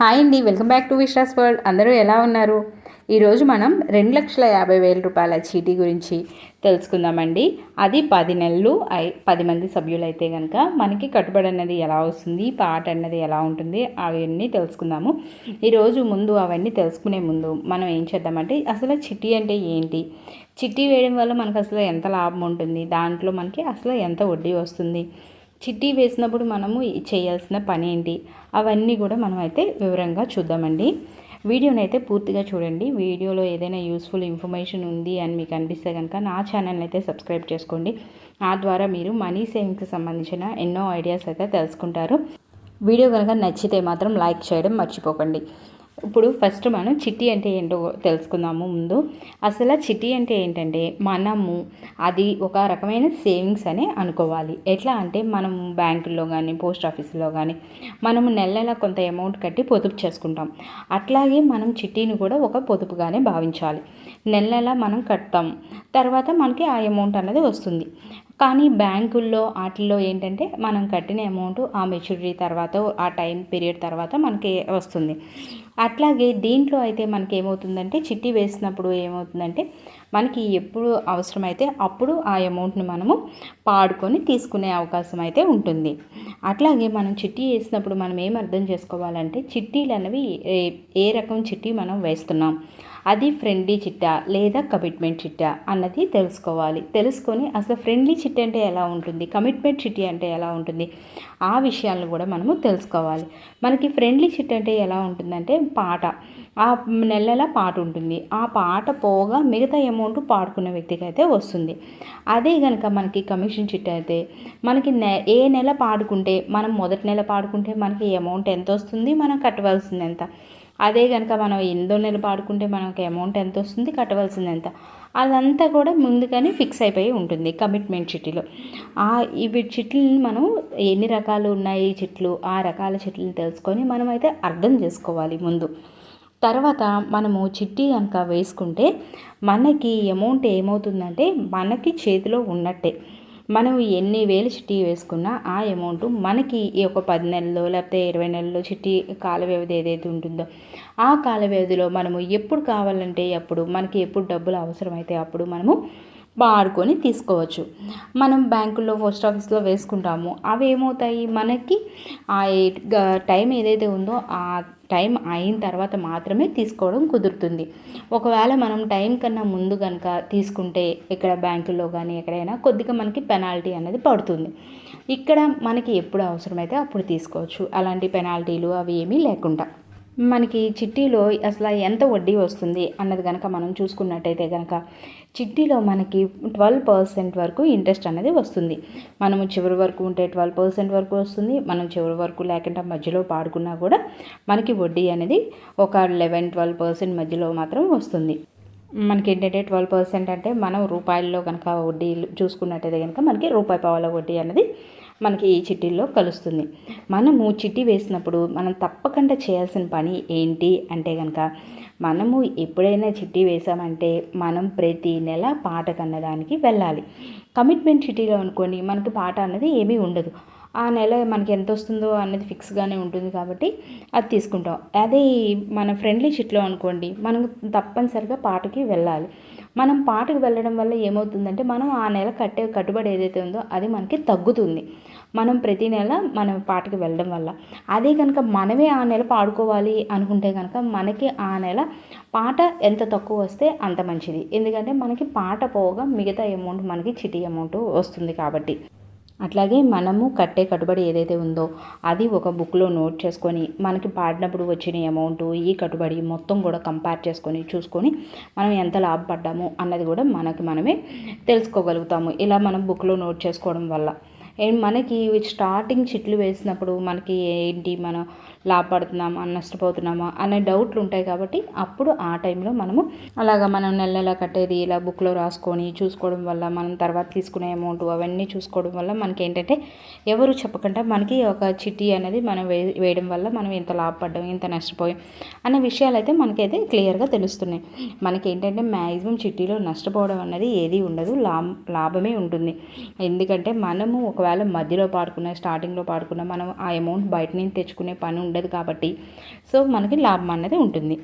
Hi అండి welcome back to Vishwas world. అందరూ ఎలా ఉన్నారు? ఈరోజు మనం రెండు లక్షల యాభై వేల రూపాయల చీటీ గురించి తెలుసుకుందామండి. అది పది నెలలు ఐ పది మంది సభ్యులు అయితే కనుక మనకి కట్టుబడి అన్నది ఎలా వస్తుంది పాట అన్నది ఎలా ఉంటుంది అవన్నీ తెలుసుకుందాము. ఈరోజు ముందు అవన్నీ తెలుసుకునే ముందు మనం ఏం చేద్దామంటే అసలు చిట్టి అంటే ఏంటి? చిట్టి వేయడం వల్ల మనకు అసలు ఎంత లాభం ఉంటుంది? దాంట్లో మనకి అసలు ఎంత వడ్డీ వస్తుంది? చిట్టి వేసినప్పుడు మనము చేయాల్సిన పని ఏంటి? అవన్నీ కూడా మనం అయితే వివరంగా చూద్దామండి. వీడియోని అయితే పూర్తిగా చూడండి. వీడియోలో ఏదైనా యూస్ఫుల్ ఇన్ఫర్మేషన్ ఉంది అని మీకు అనిపిస్తే కనుక నా ఛానల్ని అయితే సబ్స్క్రైబ్ చేసుకోండి. ఆ ద్వారా మీరు మనీ సేవింగ్కి సంబంధించిన ఎన్నో ఐడియాస్ అయితే తెలుసుకుంటారు. వీడియో కనుక నచ్చితే మాత్రం లైక్ చేయడం మర్చిపోకండి. ఇప్పుడు ఫస్ట్ మనం చిట్టి అంటే ఏంటో తెలుసుకుందాము ముందు. అసలు చిట్టి అంటే ఏంటంటే మనము అది ఒక రకమైన సేవింగ్స్ అనే అనుకోవాలి. ఎట్లా అంటే మనం బ్యాంకుల్లో కానీ పోస్ట్ ఆఫీసులో కానీ మనము నెల నెల కొంత అమౌంట్ కట్టి పొదుపు చేసుకుంటాం. అట్లాగే మనం చిట్టీని కూడా ఒక పొదుపుగానే భావించాలి. నెల నెల మనం కడతాం. తర్వాత మనకి ఆ అమౌంట్ అన్నది వస్తుంది. కానీ బ్యాంకుల్లో వాటిల్లో ఏంటంటే మనం కట్టిన అమౌంట్ ఆ మెచ్యూరిటీ తర్వాత ఆ టైం పీరియడ్ తర్వాత మనకి వస్తుంది. అట్లాగే దీంట్లో అయితే మనకి ఏమవుతుందంటే చిట్టి వేసినప్పుడు ఏమవుతుందంటే మనకి ఎప్పుడు అవసరమైతే అప్పుడు ఆ అమౌంట్ని మనము పాడుకొని తీసుకునే అవకాశం అయితే ఉంటుంది. అట్లాగే మనం చిట్టి వేసినప్పుడు మనం ఏం అర్థం చేసుకోవాలంటే చిట్టీలు అనేవి ఏ రకం చిట్టి మనం వేస్తున్నాం? అది ఫ్రెండ్లీ చిట్టా లేదా కమిట్మెంట్ చిట్టా అన్నది తెలుసుకోవాలి. తెలుసుకొని అసలు ఫ్రెండ్లీ చిట్టి అంటే ఎలా ఉంటుంది? కమిట్మెంట్ చిట్టి అంటే ఎలా ఉంటుంది? ఆ విషయాలను కూడా మనము తెలుసుకోవాలి. మనకి ఫ్రెండ్లీ చిట్టి అంటే ఎలా ఉంటుందంటే పాట. ఆ నెల పాట ఉంటుంది ఆ పాట పోగా మిగతా అమౌంట్ పాడుకున్న వ్యక్తికి అయితే వస్తుంది. అదే కనుక మనకి కమిషన్ చిట్ అయితే మనకి నె ఏ నెల పాడుకుంటే మనం మొదటి నెల పాడుకుంటే మనకి అమౌంట్ ఎంత వస్తుంది మనం కట్టవలసింది ఎంత అదే కనుక మనం ఎనిమిదో నెల పాడుకుంటే మనకి అమౌంట్ ఎంత వస్తుంది కట్టవలసింది ఎంత అదంతా కూడా ముందుగానే ఫిక్స్ అయిపోయి ఉంటుంది కమిట్మెంట్ చిట్టీలో ఆ ఇవి చిట్లని మనం ఎన్ని రకాలు ఉన్నాయి చెట్లు ఆ రకాల చెట్లను తెలుసుకొని మనమైతే అర్థం చేసుకోవాలి ముందు. తర్వాత మనము చిట్టి కనుక వేసుకుంటే మనకి అమౌంట్ ఏమవుతుందంటే మనకి చేతిలో ఉన్నట్టే. మనం ఎన్ని వేలు చిట్టి వేసుకున్నా ఆ అమౌంట్ మనకి ఈ ఒక పది నెలలో లేకపోతే ఇరవై నెలల్లో చిట్టి కాల వ్యవధి ఏదైతే ఉంటుందో ఆ కాల వ్యవధిలో మనము ఎప్పుడు కావాలంటే అప్పుడు మనకి ఎప్పుడు డబ్బులు అవసరమైతే అప్పుడు మనము వాడుకొని తీసుకోవచ్చు. మనం బ్యాంకుల్లో పోస్ట్ ఆఫీస్లో వేసుకుంటాము. అవి ఏమవుతాయి? మనకి ఆ టైం ఏదైతే ఉందో ఆ టైం అయిన తర్వాత మాత్రమే తీసుకోవడం కుదురుతుంది. ఒకవేళ మనం టైం కన్నా ముందు కనుక తీసుకుంటే ఇక్కడ బ్యాంకుల్లో కానీ ఎక్కడైనా కొద్దిగా మనకి పెనాల్టీ అనేది పడుతుంది. ఇక్కడ మనకి ఎప్పుడు అవసరమైతే అప్పుడు తీసుకోవచ్చు. అలాంటి పెనాల్టీలు అవి ఏమీ లేకుండా. మనకి చిట్టీలో అసలు ఎంత వడ్డీ వస్తుంది అన్నది కనుక మనం చూసుకున్నట్టయితే కనుక చిట్టీలో మనకి ట్వెల్వ్ పర్సెంట్ వరకు ఇంట్రెస్ట్ అనేది వస్తుంది. మనము చివరి వరకు ఉంటే ట్వెల్వ్ పర్సెంట్ వరకు వస్తుంది. మనం చివరి వరకు లేకుండా మధ్యలో పాడుకున్నా కూడా మనకి వడ్డీ అనేది ఒక లెవెన్ ట్వెల్వ్ పర్సెంట్ మధ్యలో మాత్రం వస్తుంది. మనకి ఏంటంటే ట్వెల్వ్ పర్సెంట్ అంటే మనం రూపాయల్లో కనుక వడ్డీ చూసుకున్నట్టయితే కనుక మనకి రూపాయి పావాల వడ్డీ అనేది మనకి ఈ చిట్టీల్లో కలుస్తుంది. మనము చిట్టి వేసినప్పుడు మనం తప్పకుండా చేయాల్సిన పని ఏంటి అంటే కనుక మనము ఎప్పుడైనా చిట్టి వేసామంటే మనం ప్రతి నెల పాట కన్నదానికి వెళ్ళాలి. కమిట్మెంట్ చిట్టీలో అనుకోండి మనకి పాట అన్నది ఏమీ ఉండదు. ఆ నెల మనకి ఎంత వస్తుందో అనేది ఫిక్స్గానే ఉంటుంది కాబట్టి అది తీసుకుంటాం. అదే మన ఫ్రెండ్లీ చిట్లో అనుకోండి మనం తప్పనిసరిగా పాటకి వెళ్ళాలి. మనం పాటకు వెళ్ళడం వల్ల ఏమవుతుందంటే మనం ఆ నెల కట్టే కట్టుబడి ఏదైతే ఉందో అది మనకి తగ్గుతుంది. మనం ప్రతి నెల మనం పాటకి వెళ్ళడం వల్ల. అదే కనుక మనమే ఆ నెల పాడుకోవాలి అనుకుంటే కనుక మనకి ఆ నెల పాట ఎంత తక్కువ వస్తే అంత మంచిది. ఎందుకంటే మనకి పాట పోగా మిగతా అమౌంట్ మనకి చిటి అమౌంట్ వస్తుంది కాబట్టి. అట్లాగే మనము కట్టే కట్టుబడి ఏదైతే ఉందో అది ఒక బుక్లో నోట్ చేసుకొని మనకి పాడినప్పుడు వచ్చిన అమౌంట్ ఈ కట్టుబడి మొత్తం కూడా కంపేర్ చేసుకొని చూసుకొని మనం ఎంత లాభపడ్డాము అన్నది కూడా మనకి మనమే తెలుసుకోగలుగుతాము. ఇలా మనం బుక్లో నోట్ చేసుకోవడం వల్ల. మనకి స్టార్టింగ్ చిట్లు వేసినప్పుడు మనకి ఏంటి? మన లాభపడుతున్నామా నష్టపోతున్నామా అనే డౌట్లు ఉంటాయి కాబట్టి అప్పుడు ఆ టైంలో మనము అలాగా మనం నెల నెల కట్టేది ఇలా బుక్లో రాసుకొని చూసుకోవడం వల్ల మనం తర్వాత తీసుకునే అమౌంట్ అవన్నీ చూసుకోవడం వల్ల మనకి ఏంటంటే ఎవరు చెప్పకుండా మనకి ఒక చిట్టి అనేది మనం వే వేయడం వల్ల మనం ఎంత లాభపడ్డాం ఎంత నష్టపోయాం అనే విషయాలు అయితే మనకైతే క్లియర్గా తెలుస్తున్నాయి. మనకి ఏంటంటే మ్యాక్సిమం చిట్టీలో నష్టపోవడం అనేది ఏది ఉండదు లాభమే ఉంటుంది. ఎందుకంటే మనము ఒకవేళ మధ్యలో పాడుకున్న స్టార్టింగ్లో పాడుకున్న మనం ఆ అమౌంట్ బయట నుంచి తెచ్చుకునే పని ఉండదు కాబట్టి. సో మనకి లాభం అన్నది ఉంటుంది.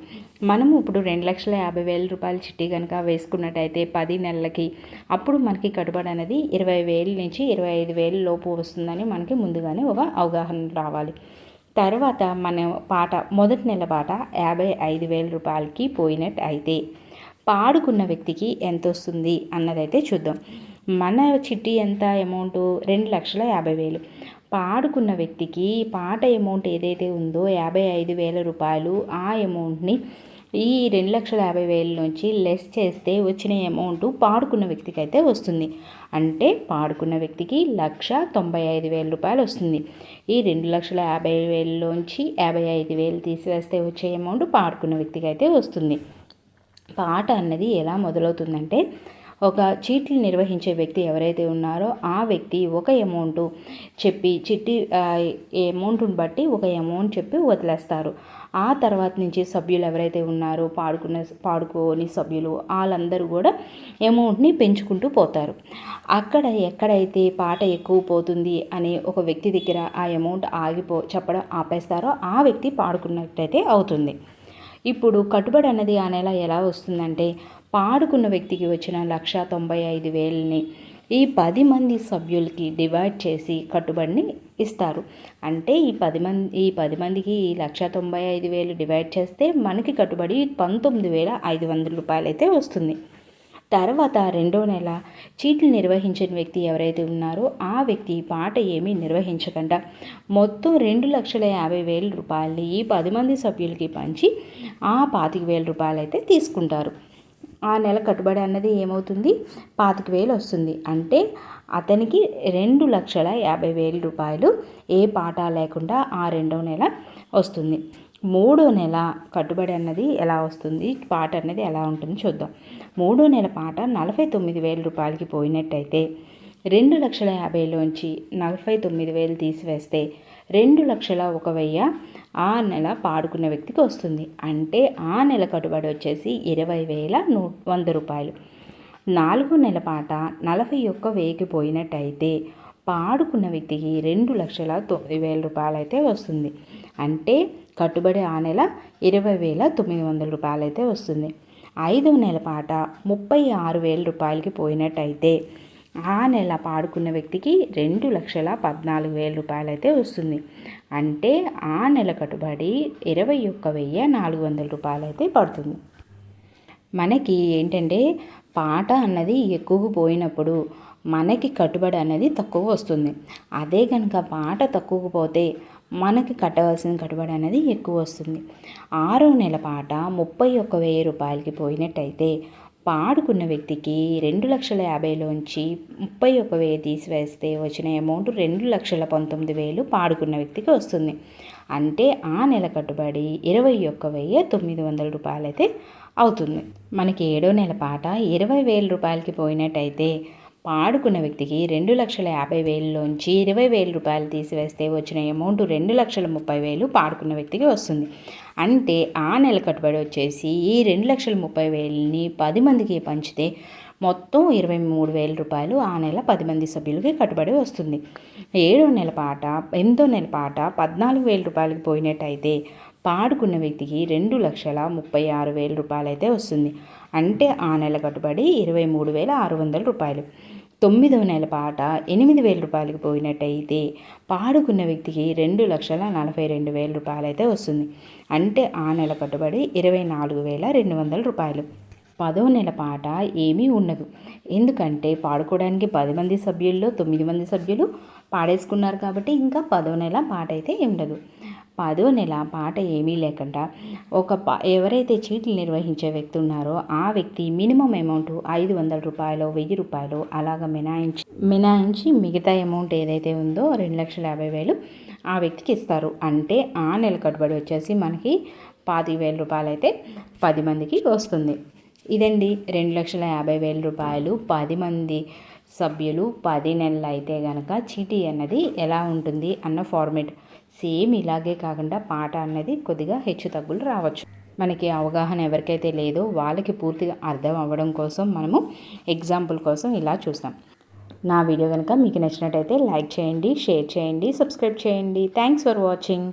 మనము ఇప్పుడు రెండు లక్షల యాభై వేల రూపాయల చిట్టి కనుక వేసుకున్నట్టయితే పది నెలలకి అప్పుడు మనకి కట్టుబడి అనేది ఇరవై వేల నుంచి ఇరవై ఐదు వేల లోపు వస్తుందని మనకి ముందుగానే ఒక అవగాహన రావాలి. తర్వాత మన పాట మొదటి నెల పాట యాభై ఐదు వేల రూపాయలకి పోయినట్టు అయితే పాడుకున్న వ్యక్తికి ఎంత వస్తుంది అన్నదైతే చూద్దాం. మన చిట్టి ఎంత? అమౌంట్ రెండు లక్షల యాభై వేలు. పాడుకున్న వ్యక్తికి పాట అమౌంట్ ఏదైతే ఉందో యాభై ఐదు వేల రూపాయలు ఆ అమౌంట్ని ఈ రెండు లక్షల యాభై వేల నుంచి లెస్ చేస్తే వచ్చిన అమౌంట్ పాడుకున్న వ్యక్తికి అయితే వస్తుంది. అంటే పాడుకున్న వ్యక్తికి లక్ష తొంభై ఐదు వేల రూపాయలు వస్తుంది. ఈ రెండు లక్షల యాభై వేలలోంచి యాభై ఐదు వేలు తీసివేస్తే వచ్చే అమౌంట్ పాడుకున్న వ్యక్తికి అయితే వస్తుంది. పాట అన్నది ఎలా మొదలవుతుందంటే ఒక చీట్లు నిర్వహించే వ్యక్తి ఎవరైతే ఉన్నారో ఆ వ్యక్తి ఒక అమౌంట్ చెప్పి చిట్టి అమౌంట్ని బట్టి ఒక అమౌంట్ చెప్పి వదిలేస్తారు. ఆ తర్వాత నుంచి సభ్యులు ఎవరైతే ఉన్నారో పాడుకున్న పాడుకోని సభ్యులు వాళ్ళందరూ కూడా అమౌంట్ని పెంచుకుంటూ పోతారు. అక్కడ ఎక్కడైతే పాట ఎక్కువ పోతుంది అని ఒక వ్యక్తి దగ్గర ఆ అమౌంట్ ఆగిపో చెప్పడం ఆపేస్తారో ఆ వ్యక్తి పాడుకున్నట్టయితే అవుతుంది. ఇప్పుడు కట్టుబడి అన్నది ఆ నెల ఎలా వస్తుందంటే పాడుకున్న వ్యక్తికి వచ్చిన లక్ష తొంభై ఐదు వేలని ఈ పది మంది సభ్యులకి డివైడ్ చేసి కట్టుబడిని ఇస్తారు. అంటే ఈ పది మంది ఈ పది మందికి ఈ లక్ష తొంభై ఐదు వేలు డివైడ్ చేస్తే మనకి కట్టుబడి పంతొమ్మిది వేల ఐదు వందల రూపాయలు అయితే వస్తుంది. తర్వాత రెండో నెల చీట్లు నిర్వహించిన వ్యక్తి ఎవరైతే ఉన్నారో ఆ వ్యక్తి పాట ఏమీ నిర్వహించకుండా మొత్తం రెండు లక్షల యాభై వేల రూపాయలని ఈ పది మంది సభ్యులకి పంచి ఆ పాతిక వేల రూపాయలు అయితే తీసుకుంటారు. ఆ నెల కట్టుబడి అన్నది ఏమవుతుంది? పాతిక వేలు వస్తుంది. అంటే అతనికి రెండు లక్షల యాభై వేల రూపాయలు ఏ పాట లేకుండా ఆ రెండో నెల వస్తుంది. మూడో నెల కట్టుబడి అన్నది ఎలా వస్తుంది? పాట అన్నది ఎలా ఉంటుంది చూద్దాం. మూడో నెల పాట నలభై తొమ్మిది వేల రూపాయలకి పోయినట్టయితే రెండు లక్షల యాభైలోంచి నలభై తొమ్మిది వేలు తీసివేస్తే రెండు లక్షల ఒక వెయ్యి ఆ నెల పాడుకున్న వ్యక్తికి వస్తుంది. అంటే ఆ నెల కట్టుబడి వచ్చేసి ఇరవై వేల నూ వంద రూపాయలు. నాలుగు నెల పాట నలభై ఒక్క వెయ్యికి పోయినట్టయితే పాడుకున్న వ్యక్తికి రెండు లక్షల తొమ్మిది వేల రూపాయలు అయితే వస్తుంది. అంటే కట్టుబడి ఆ నెల ఇరవై వేల తొమ్మిది వందల రూపాయలు అయితే వస్తుంది. ఐదవ నెల పాట ముప్పై ఆరు వేల రూపాయలకి పోయినట్టయితే ఆ నెల పాడుకున్న వ్యక్తికి రెండు లక్షల పద్నాలుగు వేల రూపాయలు అయితే వస్తుంది. అంటే ఆ నెల కట్టుబడి ఇరవై ఒక్క వెయ్యి నాలుగు వందల రూపాయలు అయితే పడుతుంది. మనకి ఏంటంటే పాట అన్నది ఎక్కువ పోయినప్పుడు మనకి కట్టుబడి అనేది తక్కువ వస్తుంది. అదే కనుక పాట తక్కువ పోతే మనకి కట్టవలసిన కట్టుబడి అనేది ఎక్కువ వస్తుంది. ఆరో నెల పాట ముప్పై ఒక్క వెయ్యి రూపాయలకి పోయినట్టయితే పాడుకున్న వ్యక్తికి రెండు లక్షల యాభైలోంచి ముప్పై ఒక వెయ్యి తీసివేస్తే వచ్చిన అమౌంట్ రెండు లక్షల పంతొమ్మిది వేలు పాడుకున్న వ్యక్తికి వస్తుంది. అంటే ఆ నెల కట్టుబడి ఇరవై ఒక్క వెయ్యి తొమ్మిది వందల రూపాయలైతే అవుతుంది. మనకి ఏడో నెల పాట ఇరవై వేల రూపాయలకి పోయినట్టయితే పాడుకున్న వ్యక్తికి రెండు లక్షల యాభై వేలలోంచి ఇరవై వేల రూపాయలు తీసివేస్తే వచ్చిన అమౌంట్ రెండు లక్షల ముప్పై వేలు పాడుకున్న వ్యక్తికి వస్తుంది. అంటే ఆ నెల కట్టుబడి వచ్చేసి ఈ రెండు లక్షల ముప్పై వేలని పది మందికి పంచితే మొత్తం ఇరవై మూడు వేల రూపాయలు ఆ నెల పది మంది సభ్యులకి కట్టుబడి వస్తుంది. ఏడో నెల పాట ఎనిమిదో నెల పాట పద్నాలుగు వేల రూపాయలకి పోయినట్టయితే పాడుకున్న వ్యక్తికి రెండు లక్షల ముప్పై ఆరు వేల రూపాయలు అయితే వస్తుంది. అంటే ఆ నెల కట్టుబడి ఇరవై మూడు వేల ఆరు వందల రూపాయలు. తొమ్మిదవ నెల పాట ఎనిమిది వేల రూపాయలకు పోయినట్టయితే పాడుకున్న వ్యక్తికి రెండు లక్షల నలభై రెండు వేల రూపాయలు అయితే వస్తుంది. అంటే ఆ నెల కట్టుబడి ఇరవై నాలుగు వేల రెండు వందల రూపాయలు. పదో నెల పాట ఏమీ ఉండదు. ఎందుకంటే పాడుకోవడానికి పది మంది సభ్యుల్లో తొమ్మిది మంది సభ్యులు పాడేసుకున్నారు కాబట్టి ఇంకా పదో నెల పాట అయితే ఉండదు. పదో నెల పాట ఏమీ లేకుండా ఒక పా ఎవరైతే చీట్లు నిర్వహించే వ్యక్తి ఉన్నారో ఆ వ్యక్తి మినిమం అమౌంట్ ఐదు వందల రూపాయలు వెయ్యి రూపాయలు అలాగ మినాయించి మినాయించి మిగతా అమౌంట్ ఏదైతే ఉందో రెండు లక్షల యాభై వేలు ఆ వ్యక్తికి ఇస్తారు. అంటే ఆ నెల కట్టుబడి వచ్చేసి మనకి పాతి వేల రూపాయలు అయితే పది మందికి వస్తుంది. ఇదండి రెండు లక్షల యాభై వేల రూపాయలు పది మంది సభ్యులు పది నెలలు అయితే కనుక చీటీ అన్నది ఎలా ఉంటుంది అన్న ఫార్మేట్ సేమ్ ఇలాగే కాకుండా పాట అన్నది కొద్దిగా హెచ్చు తగ్గులు రావచ్చు. మనకి అవగాహన ఎవరికైతే లేదో వాళ్ళకి పూర్తిగా అర్థం అవ్వడం కోసం మనము ఎగ్జాంపుల్ కోసం ఇలా చూస్తాం. నా వీడియో కనుక మీకు నచ్చినట్టయితే లైక్ చేయండి షేర్ చేయండి సబ్స్క్రైబ్ చేయండి. Thanks for watching